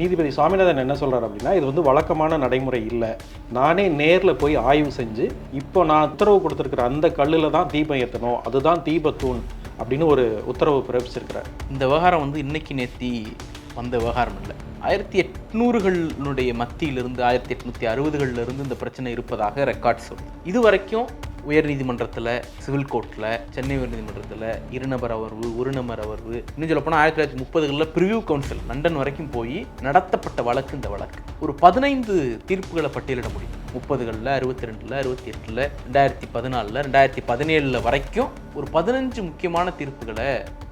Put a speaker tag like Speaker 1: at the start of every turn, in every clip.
Speaker 1: நீதிபதி சுவாமிநாதன் என்ன சொல்கிறார் அப்படின்னா இது வந்து வழக்கமான நடைமுறை இல்லை. நானே நேரில் போய் ஆய்வு செஞ்சு இப்போ நான் உத்தரவு கொடுத்துருக்குற அந்த கல்லில் தான் தீபம் ஏற்றணும் அதுதான் தீபத்தூண் அப்படின்னு ஒரு உத்தரவு பிறப்பிச்சிருக்கிறார்.
Speaker 2: இந்த விவகாரம் வந்து இன்னைக்கு நேர்த்தி வந்த விவகாரம் இல்லை. ஆயிரத்தி எட்நூறுகளினுடைய மத்தியிலிருந்து ஆயிரத்தி எட்நூற்றி அறுபதுகளிலிருந்து இந்த பிரச்சனை இருப்பதாக ரெக்கார்ட் சொல்லுது. இது வரைக்கும் உயர்நீதிமன்றத்தில் சிவில் கோர்ட்டில் சென்னை உயர்நீதிமன்றத்தில் இருநபர் அமர்வு ஒரு நபர் அமர்வு இன்னும் சொல்ல போனால் ஆயிரத்தி தொள்ளாயிரத்தி முப்பதுகளில் பிரிவியூ கவுன்சில் லண்டன் வரைக்கும் போய் நடத்தப்பட்ட வழக்கு இந்த வழக்கு. ஒரு பதினைந்து தீர்ப்புகளை பட்டியலிட முடியும். முப்பதுகளில் அறுபத்தி ரெண்டில் அறுபத்தி எட்டில் ரெண்டாயிரத்தி பதினாலில் ரெண்டாயிரத்தி பதினேழில் வரைக்கும் ஒரு பதினஞ்சு முக்கியமான தீர்ப்புகளை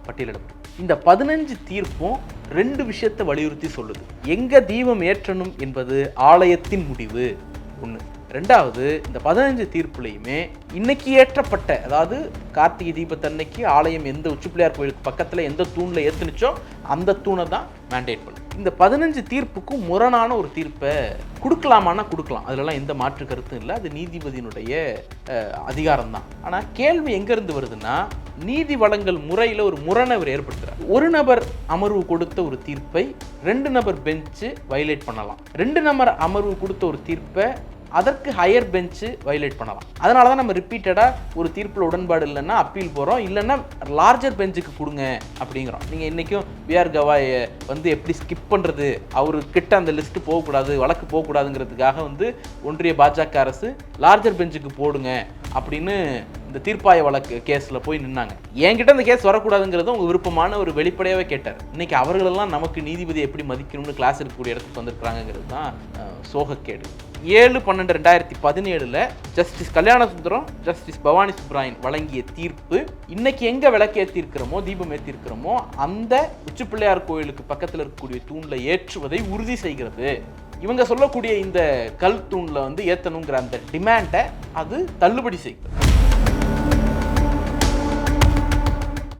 Speaker 2: பட்டியலிட முடியும். இந்த பதினஞ்சு தீர்ப்பும் ரெண்டு விஷயத்தை வலியுறுத்தி சொல்லுது. எங்கே தீபம் ஏற்றணும் என்பது ஆலயத்தின் முடிவு. ஒன்று ரெண்டாவது இந்த பதினஞ்சு தீர்ப்புலையுமே இன்னைக்கு ஏற்றப்பட்ட அதாவது கார்த்திகை தீபத்தன்னைக்கு ஆலயம் எந்த உச்சிப்பிள்ளையார் கோயிலுக்கு பக்கத்தில் எந்த தூணில் ஏற்றுனுச்சோ அந்த தூணை தான் மேண்டேட் பண்ணும் இந்த பதினஞ்சு தீர்ப்புக்கும் முரணான ஒரு தீர்ப்பை கொடுக்கலாமான்னா கொடுக்கலாம். அதிலலாம் எந்த மாற்று கருத்தும் இல்லை. அது நீதிபதியினுடைய அதிகாரம் தான் ஆனால் கேள்வி எங்கேருந்து வருதுன்னா நீதி வழங்கல் முறையில் ஒரு முரணை அவர் ஏற்படுத்துகிறார் ஒரு நபர் அமர்வு கொடுத்த ஒரு தீர்ப்பை ரெண்டு நபர் பெஞ்சு வயலேட் பண்ணலாம். ரெண்டு நபர் அமர்வு கொடுத்த ஒரு தீர்ப்பை அதற்கு ஹையர் பெஞ்சு வயலேட் பண்ணலாம். அதனால தான் நம்ம ரிப்பீட்டடாக ஒரு தீர்ப்பில் உடன்பாடு இல்லைன்னா அப்பீல் போகிறோம் இல்லைன்னா லார்ஜர் பெஞ்சுக்கு கொடுங்க அப்படிங்கிறோம். நீங்கள் இன்றைக்கும் விஆர் கவாயை வந்து எப்படி ஸ்கிப் பண்ணுறது அவரு கிட்ட அந்த லிஸ்ட்டு போகக்கூடாது வழக்கு போகக்கூடாதுங்கிறதுக்காக வந்து ஒன்றிய பாஜக அரசு லார்ஜர் பெஞ்சுக்கு போடுங்க அப்படின்னு இந்த தீர்ப்பாய வழக்கு கேஸில் போய் நின்னாங்க. என்கிட்ட இந்த கேஸ் வரக்கூடாதுங்கிறது உங்கள் விருப்பமான ஒரு வெளிப்படையாகவே கேட்டார். இன்னைக்கு அவர்களெல்லாம் நமக்கு நீதிபதி எப்படி மதிக்கணும்னு கிளாஸ் இருக்கக்கூடிய இடத்துக்கு வந்திருக்கிறாங்கிறது தான் சோகக்கேடு. ஏழு பன்னெண்டு ரெண்டாயிரத்தி பதினேழில் ஜஸ்டிஸ் கல்யாணசுந்தரம் ஜஸ்டிஸ் பவானி சுப்ராயன் வழங்கிய தீர்ப்பு இன்னைக்கு எங்கே விளக்கு ஏற்றிருக்கிறோமோ தீபம் ஏற்றிருக்கிறோமோ அந்த உச்சிப்பிள்ளையார் கோயிலுக்கு பக்கத்தில் இருக்கக்கூடிய தூணில் ஏற்றுவதை உறுதி செய்கிறது. இவங்க சொல்லக்கூடிய இந்த கல் தூணில் வந்து ஏற்றணுங்கிற அந்த டிமாண்டை அது தள்ளுபடி செய்கிறது.